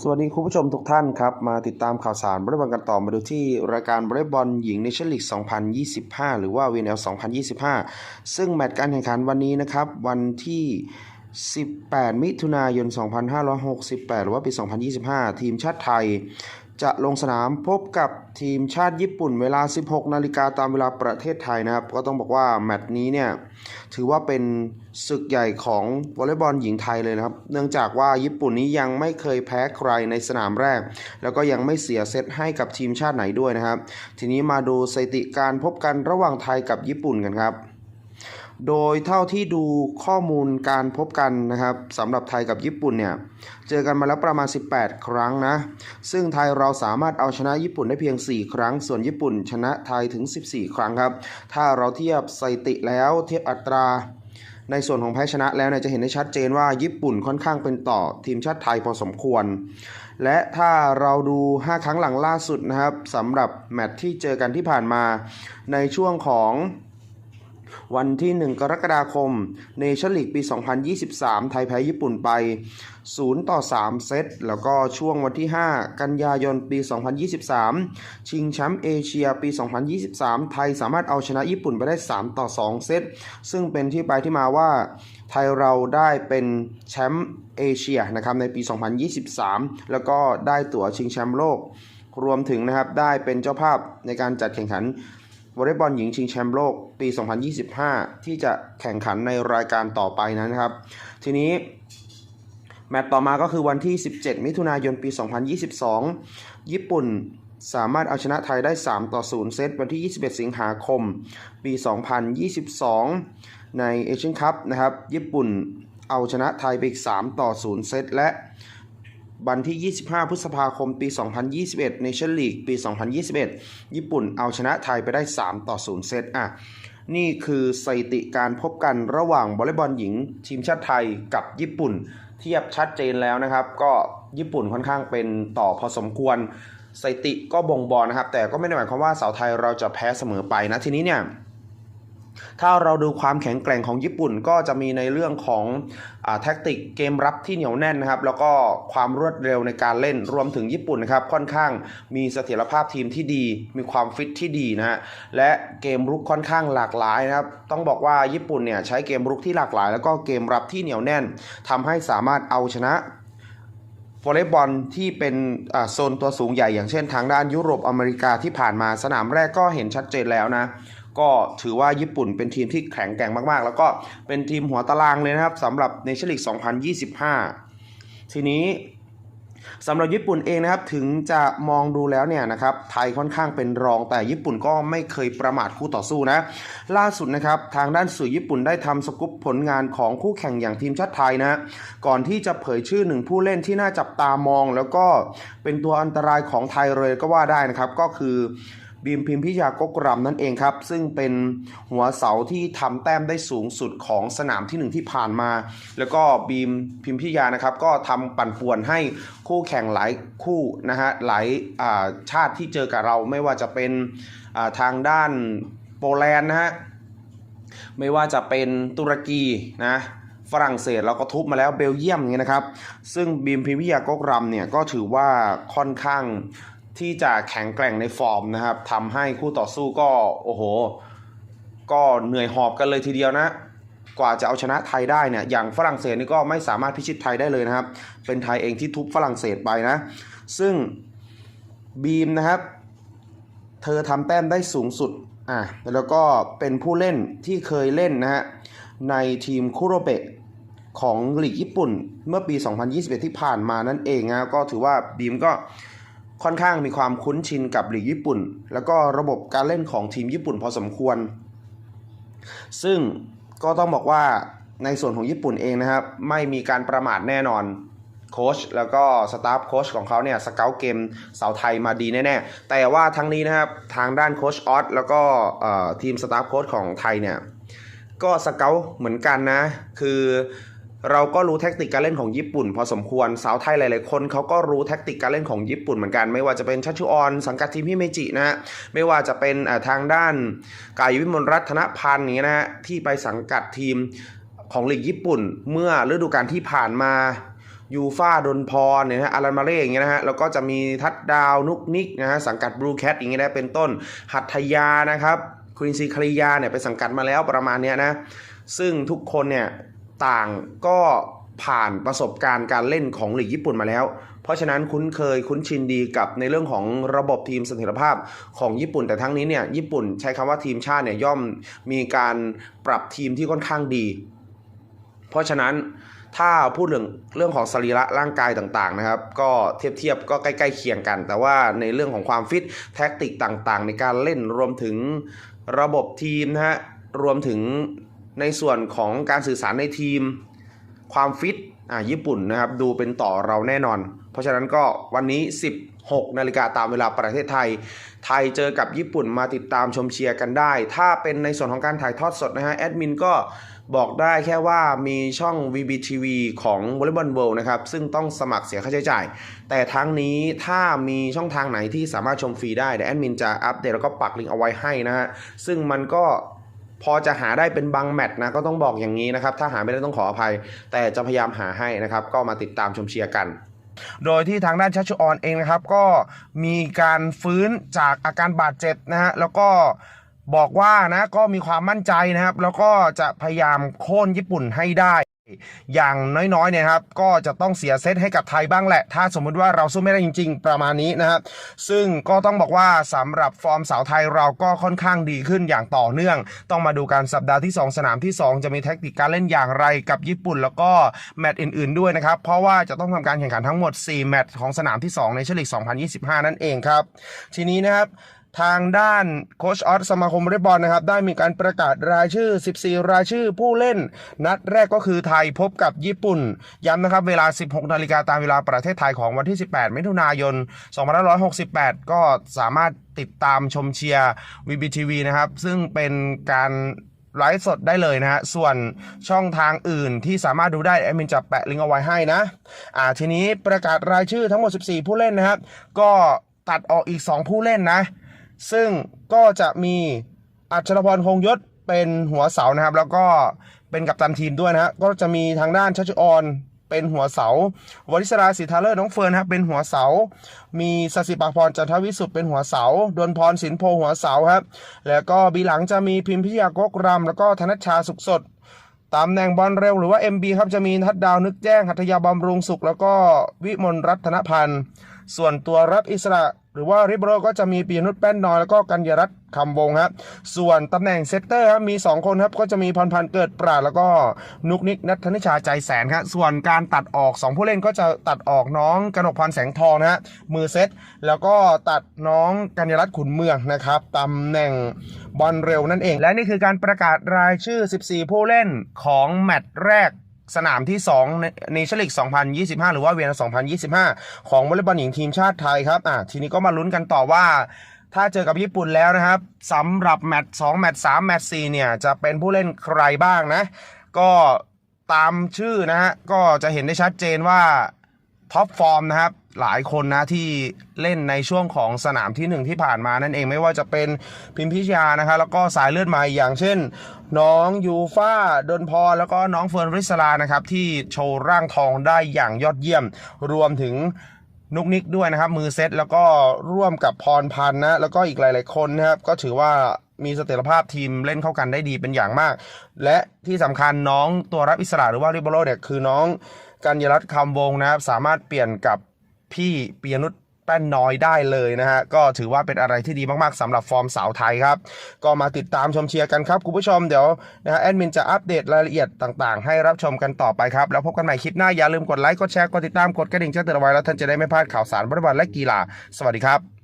สวัสดีคุณผู้ชมทุกท่านครับ มาติดตามข่าวสารบอลเลย์บอลกันต่อมาดูที่รายการบอลเลย์บอลหญิงในชั่นลีก2025 หรือว่า VNL 2025 ซึ่งแมตช์การแข่งขันวันนี้นะครับ วันที่ 18 มิถุนายน 2568 หรือว่าปี 2025 ทีมชาติไทย จะลงสนามพบกับทีมชาติญี่ปุ่นเวลา 16 นาฬิกาตามเวลาประเทศไทยนะครับ ก็ต้องบอกว่าแมตช์นี้เนี่ยถือว่าเป็นศึกใหญ่ของวอลเลย์บอลหญิงไทยเลยนะครับ เนื่องจากว่าญี่ปุ่นนี้ยังไม่เคยแพ้ใครในสนามแรก แล้วก็ยังไม่เสียเซตให้กับทีมชาติไหนด้วยนะครับ ทีนี้มาดูสถิติการพบกันระหว่างไทยกับญี่ปุ่นกันครับ โดยเท่าที่ดูข้อมูลการพบกันนะครับสำหรับไทยกับญี่ปุ่นเนี่ย เจอกันมาแล้วประมาณ 18 ครั้งนะ ซึ่งไทยเราสามารถเอาชนะญี่ปุ่นได้เพียง 4 ครั้ง ส่วนญี่ปุ่นชนะไทยถึง 14 ครั้งครับ ถ้าเราเทียบสถิติแล้วเทียบอัตราในส่วนของแพ้ชนะแล้วเนี่ยจะเห็นได้ชัดเจนว่าญี่ปุ่นค่อนข้างเป็นต่อทีมชาติไทยพอสมควร และถ้าเราดู 5 ครั้งหลังล่าสุดนะครับสำหรับแมตช์ที่เจอกันที่ผ่านมาในช่วงของ วันที่ 1 กรกฎาคม เนชั่นลีกปี 2023 ไทยแพ้ญี่ปุ่นไป 0 ต่อ 3 เซต แล้วก็ช่วงวันที่ 5 กันยายนปี 2023 ชิงแชมป์เอเชียปี 2023 ไทยสามารถเอาชนะญี่ปุ่นไปได้ 3 ต่อ 2 เซต ซึ่งเป็นที่ไปที่มาว่าไทยเราได้เป็นแชมป์เอเชียนะครับในปี 2023 แล้วก็ได้ตั๋วชิงแชมป์โลก รวมถึงนะครับได้เป็นเจ้าภาพในการจัดแข่งขัน วอลเลย์บอลหญิงชิงแชมป์โลกปี 2025 ที่จะแข่งขันในรายการต่อไปนะครับ ทีนี้แมตต์ต่อมาก็คือวันที่ 17 มิถุนายนปี 2022 ญี่ปุ่นสามารถเอาชนะไทยได้ 3 ต่อ 0 เซตวันที่ 21 สิงหาคม ปี 2022 ในเอเชียนคัพนะครับ ญี่ปุ่นเอาชนะไทยไปอีก 3 ต่อ 0 เซตและ วันที่ 25 พฤษภาคม ปี 2021 Nation League ปี 2021 ญี่ปุ่นเอาชนะไทยไปได้ 3 ต่อ 0 เซตอะนี่คือสถิติการพบกันระหว่างวอลเลย์บอลหญิง ทีมชาติไทยกับญี่ปุ่น เทียบชัดเจนแล้วนะครับ ก็ญี่ปุ่นค่อนข้างเป็นต่อพอสมควรสถิติก็บ่งบอกนะครับ แต่ก็ไม่ได้หมายความว่าสาวไทยเราจะแพ้เสมอไปนะทีนี้เนี่ย ถ้าเราดูความแข็งแกร่งของญี่ปุ่นก็จะมีในเรื่องของอแท็กติกเกมรับที่เหนียวแน่นนะครับ แล้วก็ความรวดเร็วในการเล่นรวมถึงญี่ปุ่นนะครับค่อนข้างมีเสถียรภาพทีมที่ดี มีความฟิตที่ดีนะฮะและเกมรุกค่อนข้างหลากหลายนะครับ ต้องบอกว่าญี่ปุ่นเนี่ยใช้เกมรุกที่หลากหลาย แล้วก็เกมรับที่เหนียวแน่นทำให้สามารถเอาชนะวอลเลย์บอลที่เป็นโซนตัวสูงใหญ่อย่างเช่นทางด้านยุโรปอเมริกาที่ผ่านมาสนามแรกก็เห็นชัดเจนแล้วนะ ก็ถือว่าญี่ปุ่นเป็นทีมที่แข็งแกร่งมากๆ แล้วก็เป็นทีมหัวตารางเลยนะครับสำหรับในชั่นลีก 2025 ทีนี้สำหรับญี่ปุ่นเองนะครับถึงจะมองดูแล้วเนี่ยนะครับไทยค่อนข้างเป็นรองแต่ญี่ปุ่นก็ไม่เคยประมาทคู่ต่อสู้นะ ล่าสุดนะครับทางด้านสื่อญี่ปุ่นได้ทำสกุปผลงานของคู่แข่งอย่างทีมชาติไทยนะก่อนที่จะเผยชื่อหนึ่งผู้เล่นที่น่าจับตามอง แล้วก็เป็นตัวอันตรายของไทยเลยก็ว่าได้นะครับก็คือ บีมพิมพิยากกรำนั่นเองครับ ซึ่งเป็นหัวเสาที่ทำแต้มได้สูงสุดของสนามที่หนึ่งที่ผ่านมา แล้วก็บีมพิมพิยานะครับก็ทำปั่นป่วนให้คู่แข่งหลายคู่นะฮะหลายาชาติที่เจอกับเราไม่ว่าจะเป็นาทางด้านโปแลนด์นะฮะไม่ว่าจะเป็นตุรกีนะฝรั่งเศสเราก็ทุบมาแล้วเบลเยียมอย่างเงี้ยนะครับ ซึ่งบีมพิมพิยากกรำเนี่ยก็ถือว่าค่อนข้าง ที่จะแข็งแกร่งในฟอร์มนะครับทำให้คู่ต่อสู้ก็โอ้โห ก็เหนื่อยหอบกันเลยทีเดียวนะ กว่าจะเอาชนะไทยได้เนี่ยอย่างฝรั่งเศสนี่ก็ไม่สามารถพิชิตไทยได้เลยนะครับ เป็นไทยเองที่ทุบฝรั่งเศสไปนะ ซึ่งบีมนะครับ เธอทำแต้มได้สูงสุดอะแล้วก็เป็นผู้เล่นที่เคยเล่นนะฮะในทีมคุโรเบะของลีกญี่ปุ่นเมื่อปี 2021 ที่ผ่านมานั่นเองนะก็ถือว่าบีมก็ ค่อนข้างมีความคุ้นชินกับหลีกญี่ปุ่น แล้วก็ระบบการเล่นของทีมญี่ปุ่นพอสมควร ซึ่งก็ต้องบอกว่าในส่วนของญี่ปุ่นเองนะครับ ไม่มีการประมาทแน่นอนโค้ชแล้วก็สตาฟโค้ชของเขาเนี่ยสเกลเกมสาวไทยมาดีแน่ๆ แต่ว่าทั้งนี้นะครับทางด้านโค้ชออสแล้วก็ทีมสตาฟโค้ชของไทยเนี่ยก็สเกลเหมือนกันนะ คือ เราก็รู้แท็กติกการเล่นของญี่ปุ่น พอสมควรสาวไทยหลายๆคนเขาก็รู้แท็กติกการเล่นของญี่ปุ่นเหมือนกัน ไม่ว่าจะเป็นชัชชุออนสังกัดทีมพี่เมจินะฮะไม่ว่าจะเป็นทางด้านกายวิมลรัตนพันธ์อย่างเงี้ยนะฮะที่ไปสังกัดทีมของลีกญี่ปุ่น เมื่อฤดูกาลที่ผ่านมายูฟาดนพรเนี่ยนะอารันมาเร่อย่างเงี้ยนะฮะแล้วก็จะมีทัดดาวนุกนิกนะฮะสังกัดบลูแคทอย่างเงี้ยนะเป็นต้น หัตถยานะครับควินซีคาริยาเนี่ยไปสังกัดมาแล้วประมาณเนี้ยนะซึ่งทุกคนเนี่ย ต่างก็ผ่านประสบการณ์การเล่นของหลีกญี่ปุ่นมาแล้ว เพราะฉะนั้นคุ้นเคยคุ้นชินดีกับในเรื่องของระบบทีมเสถียรภาพของญี่ปุ่น แต่ทั้งนี้เนี่ยญี่ปุ่นใช้คำว่าทีมชาติเนี่ยย่อมมีการปรับทีมที่ค่อนข้างดี เพราะฉะนั้นถ้าพูดเรื่องเรื่องของสรีระร่างกายต่างๆนะครับ ก็เทียบเทียบก็ใกล้ๆเคียงกัน แต่ว่าในเรื่องของความฟิตแท็กติกต่างๆ ในการเล่นรวมถึงระบบทีมนะฮะรวมถึง ในส่วนของการสื่อสารในทีม ความฟิตอ่าญี่ปุ่นนะครับ ดูเป็นต่อเราแน่นอน เพราะฉะนั้นก็วันนี้ 16 นาฬิกาตามเวลาประเทศไทย ไทยเจอกับญี่ปุ่นมาติดตามชมเชียร์กันได้ ถ้าเป็นในส่วนของการถ่ายทอดสดนะฮะแอดมินก็บอกได้แค่ว่ามีช่อง VBTV ของ Volleyball World นะครับ ซึ่งต้องสมัครเสียค่าใช้จ่าย แต่ทั้งนี้ถ้ามีช่องทางไหนที่สามารถชมฟรีได้เดี๋ยวแอดมินจะอัปเดตแล้วก็ปักลิงก์เอาไว้ให้นะฮะซึ่งมันก็ พอจะหาได้เป็นบางแมตช์นะก็ต้องบอกอย่างนี้นะครับถ้าหาไม่ได้ต้องขออภัย แต่จะพยายามหาให้นะครับก็มาติดตามชมเชียร์กันโดยที่ทางด้านชัชชุออนเองนะครับ ก็มีการฟื้นจากอาการบาดเจ็บนะฮะแล้วก็บอกว่านะก็มีความมั่นใจนะครับ แล้วก็จะพยายามโค่นญี่ปุ่นให้ได้ อย่างน้อยๆเนี่ยครับก็จะต้องเสียเซตให้กับไทยบ้างแหละ ถ้าสมมุติว่าเราสู้ไม่ได้จริง ๆ ประมาณนี้นะครับ ซึ่งก็ต้องบอกว่าสำหรับฟอร์มสาวไทยเราก็ค่อนข้างดีขึ้นอย่างต่อเนื่อง ต้องมาดูการสัปดาห์ที่ 2 สนามที่ 2 จะมีแท็กติกการเล่นอย่างไรกับญี่ปุ่น แล้วก็แมตช์อื่น ๆด้วยนะครับ เพราะว่าจะต้องทำการแข่งขันทั้งหมด 4 แมตช์ของสนามที่ 2 ในเชลิก2025 นั่นเองครับ ทีนี้นะครับ ทางด้านโคชออสสมาคมวอลเลย์บอลนะครับ ได้มีการประกาศรายชื่อ 14 รายชื่อผู้เล่น นัดแรกก็คือไทยพบกับญี่ปุ่น ย้ำนะครับเวลา 16 นาฬิกาตามเวลาประเทศไทยของวันที่ 18 มิถุนายน 2568 ก็สามารถติดตามชมเชียร์ VBTV นะครับ ซึ่งเป็นการไลฟ์สดได้เลยนะฮะ ส่วนช่องทางอื่นที่สามารถดูได้แอดมินจะแปะลิงก์เอาไว้ให้นะ อ่าทีนี้ประกาศรายชื่อทั้งหมด 14 ผู้เล่นนะครับ ก็ตัดออกอีก 2 ผู้เล่นนะ ซึ่งก็จะมีอัชรพรคงยศเป็นหัวเสานะครับ แล้วก็เป็นกัปตันทีมด้วยนะฮะก็จะมีทางด้านชัชออนเป็นหัวเสาวริศราสิทธาเลิศน้องเฟิร์นครับเป็นหัวเสา มีสสิปาพรจันทวิสุทธ์เป็นหัวเสาดวลพรสินโพหัวเสาครับ แล้วก็บีหลังจะมีพิมพิยากกรำแล้วก็ธนชชาสุขสดตำแหน่งบอลเร็วหรือว่า MB ครับจะมีทัดดาวนึกแจ้งหัตถยาบำรุงสุข แล้วก็วิมลรัตนพันธ์ ส่วนตัวรับอิสระ หรือว่าริบโรก็จะมีปีนุชแป้นน้อยแล้วก็กัญญรัตน์คำวงครับส่วนตำแหน่งเซตเตอร์ครับมี 2 คนครับก็จะมีพรพันเกิดปราดแล้วก็นุกนิกนัทนิชาใจแสนครับส่วนการตัดออก 2 ผู้เล่นก็จะตัดออกน้องกนกพรแสงทองนะฮะมือเซตแล้วก็ตัดน้องกัญญรัตน์ขุนเมืองนะครับตำแหน่งบอลเร็วนั่นเอง และนี่คือการประกาศรายชื่อ 14 ผู้เล่นของแมตช์แรก สนามที่2ในในชลิก 2025 หรือว่าเวียน2025 ของวอลเลย์บอลหญิงทีมชาติไทยครับอะทีนี้ก็มาลุ้นกันต่อว่า ถ้าเจอกับญี่ปุ่นแล้วนะครับสำหรับแมตช์2แมตช์3แมตช์4เนี่ยจะเป็นผู้เล่นใครบ้างนะ ก็ตามชื่อนะฮะก็จะเห็นได้ชัดเจนว่า ท็อปฟอร์มนะครับหลายคนนะที่เล่นในช่วงของสนามที่หนึ่งที่ผ่านมานั่นเองไม่ว่าจะเป็นพิมพิชยานะครับแล้วก็สายเลือดใหม่อย่างเช่น น้องยูฟ่าดนพรแล้วก็น้องเฟิร์นริสลานะครับที่โชว์ร่างทองได้อย่างยอดเยี่ยม รวมถึงนุกนิกด้วยนะครับ มือเซตแล้วก็ร่วมกับพรพันธ์นะแล้วก็อีกหลาย ๆ คนนะครับก็ถือว่ามีเสถียรภาพทีมเล่นเข้ากันได้ดีเป็นอย่างมาก และที่สำคัญน้องตัวรับอิสระหรือว่าริบโรเนี่ยคือน้อง กัญญรัตน์คำวงนะครับ สามารถเปลี่ยนกับพี่ปียนุชแป้นน้อยได้เลยนะฮะ ก็ถือว่าเป็นอะไรที่ดีมากๆสำหรับฟอร์มสาวไทยครับ ก็มาติดตามชมเชียร์กันครับ คุณผู้ชมเดี๋ยวนะฮะแอดมินจะอัปเดตรายละเอียดต่างๆ ให้รับชมกันต่อไปครับ แล้วพบกันใหม่คลิปหน้า อย่าลืมกดไลค์ กดแชร์ กดติดตาม กดกระดิ่งแจ้งเตือนเอาไว้แล้วท่านจะได้ไม่พลาดข่าวสารบริบาลและกีฬา สวัสดีครับ